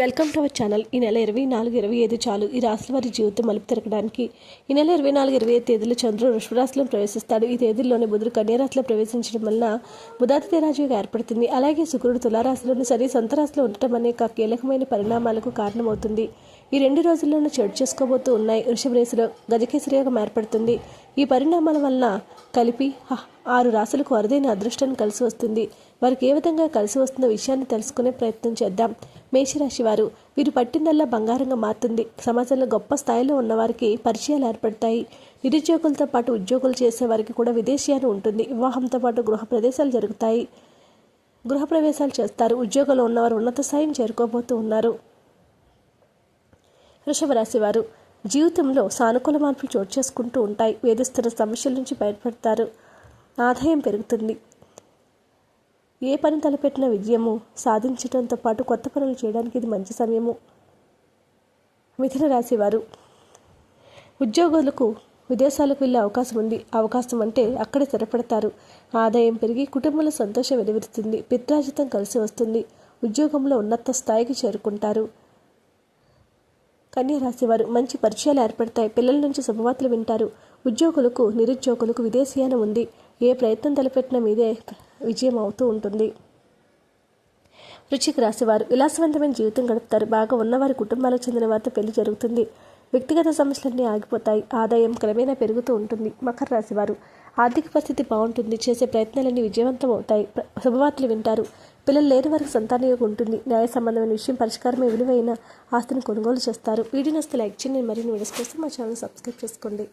Welcome to our channel. ఈ నెల ఇరవై నాలుగు ఇరవై ఐదు చాలు. ఈ రాశుల వారి జీవితం మలుపు తిరగడానికి ఈ నెల ఇరవై నాలుగు ఇరవై ఐదు తేదీలో చంద్రుడు వృషభరాశిలో ప్రవేశిస్తాడు. ఈ తేదీల్లోనే బుధుడు కన్యారాశిలో ప్రవేశించడం వలన బుధాతిథ్య రాజుగా ఏర్పడుతుంది. అలాగే శుక్రుడు తులారాశిలోని సరి సొంత రాశిలో ఉండటం అనేక కీలకమైన పరిణామాలకు కారణమవుతుంది. ఈ రెండు రోజుల్లోనూ చెడు చేసుకోబోతూ ఉన్నాయి. వృషభ రాశిలో గజకేసరి యోగం ఏర్పడుతుంది. ఈ పరిణామాల వలన కలిపి ఆరు రాశులకు అరుదైన అదృష్టాన్ని కలిసి వస్తుంది. వారికి ఏ విధంగా కలిసి వస్తుందో విషయాన్ని తెలుసుకునే ప్రయత్నం చేద్దాం. మేషరాశి వారు వీరు పట్టిందల్లా బంగారంగా మారుతుంది. సమాజంలో గొప్ప స్థాయిలో ఉన్నవారికి పరిచయాలు ఏర్పడతాయి. నిరుద్యోగులతో పాటు ఉద్యోగులు చేసేవారికి కూడా విదేశీయాలు ఉంటుంది. వివాహంతో పాటు గృహ ప్రదేశాలు జరుగుతాయి. గృహప్రవేశాలు చేస్తారు. ఉద్యోగంలో ఉన్నవారు ఉన్నత స్థాయిని చేరుకోబోతూ ఉన్నారు. వృషభరాశి వారు జీవితంలో సానుకూల మార్పులు చోటు చేసుకుంటూ ఉంటాయి. వేధిస్తున్న సమస్యల నుంచి బయటపడతారు. ఆదాయం పెరుగుతుంది. ఏ పని తలపెట్టిన విజయము. సాధించడంతో పాటు కొత్త పనులు చేయడానికి ఇది మంచి సమయము. మిథున రాశివారు ఉద్యోగులకు విదేశాలకు వెళ్ళే అవకాశం ఉంది. అవకాశం అంటే అక్కడే స్థిరపడతారు. ఆదాయం పెరిగి కుటుంబంలో సంతోషం వెలువరుతుంది. పిత్రాజితం కలిసి వస్తుంది. ఉద్యోగంలో ఉన్నత స్థాయికి చేరుకుంటారు. కన్యా రాశివారు మంచి పరిచయాలు ఏర్పడతాయి. పిల్లల నుంచి శుభవార్తలు వింటారు. ఉద్యోగులకు నిరుద్యోగులకు విదేశీయానం ఉంది. ఏ ప్రయత్నం తలపెట్టిన మీదే విజయం అవుతూ ఉంటుంది. రుచికి రాశి విలాసవంతమైన జీవితం గడుపుతారు. బాగా ఉన్నవారి కుటుంబాలకు చెందిన వారితో పెళ్ళి జరుగుతుంది. వ్యక్తిగత సమస్యలన్నీ ఆగిపోతాయి. ఆదాయం క్రమేణా పెరుగుతూ ఉంటుంది. మకర రాశివారు ఆర్థిక పరిస్థితి బాగుంటుంది. చేసే ప్రయత్నాలన్నీ విజయవంతం అవుతాయి. శుభవార్తలు వింటారు. పిల్లలు లేని వారికి సంతాన యోగం ఉంటుంది. న్యాయ సంబంధమైన విషయం పరిష్కారమే విలువైన ఆస్తిని కొనుగోలు చేస్తారు. వీడియో నస్తే లైక్ చేయండి. మరిన్ని వీడియోస్ కోసం మా ఛానల్ సబ్స్క్రైబ్ చేసుకోండి.